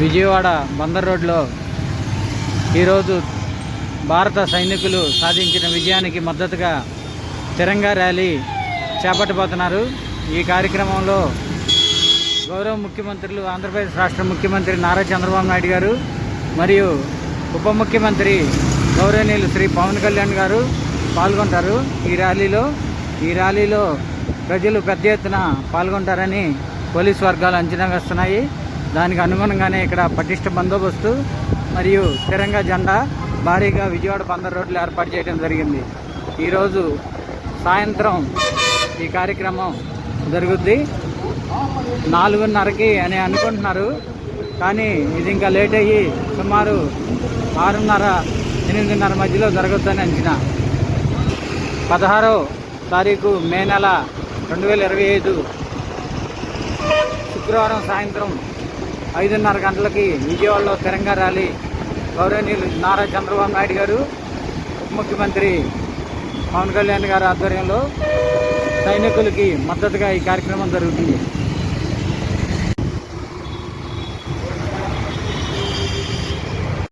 విజయవాడ బందర్ రోడ్లో ఈరోజు భారత సైనికులు సాధించిన విజయానికి మద్దతుగా తిరంగా ర్యాలీ చేపట్టబోతున్నారు. ఈ కార్యక్రమంలో గౌరవ ముఖ్యమంత్రులు ఆంధ్రప్రదేశ్ రాష్ట్ర ముఖ్యమంత్రి నారా చంద్రబాబు నాయుడు గారు మరియు ఉప ముఖ్యమంత్రి గౌరవనీయులు శ్రీ పవన్ కళ్యాణ్ గారు పాల్గొంటారు ఈ ర్యాలీలో. ఈ ర్యాలీలో ప్రజలు పెద్ద ఎత్తున పాల్గొంటారని పోలీస్ వర్గాలు అంచనా వేస్తున్నాయి. దానికి అనుగుణంగానే ఇక్కడ పటిష్ట బందోబస్తు మరియు తిరంగా జెండా భారీగా విజయవాడ బందర్ రోడ్లు ఏర్పాటు చేయడం జరిగింది. ఈరోజు సాయంత్రం ఈ కార్యక్రమం జరుగుద్ది. నాలుగున్నరకి అని అనుకుంటున్నారు. కానీ ఇది ఇంకా లేట్ అయ్యి సుమారు ఆరున్నర ఎనిమిదిన్నర మధ్యలో జరగొద్దని అంచనా. పదహారో తారీఖు మే నెల రెండు వేల ఇరవై ఐదు. శుక్రవారం సాయంత్రం ఐదున్నర గంటలకి విజయవాడలో తిరంగా ర్యాలీ. గౌరవనీయులు నారా చంద్రబాబు నాయుడు గారు ఉప ముఖ్యమంత్రి పవన్ కళ్యాణ్ గారి ఆధ్వర్యంలో సైనికులకి మద్దతుగా ఈ కార్యక్రమం జరుగుతుంది.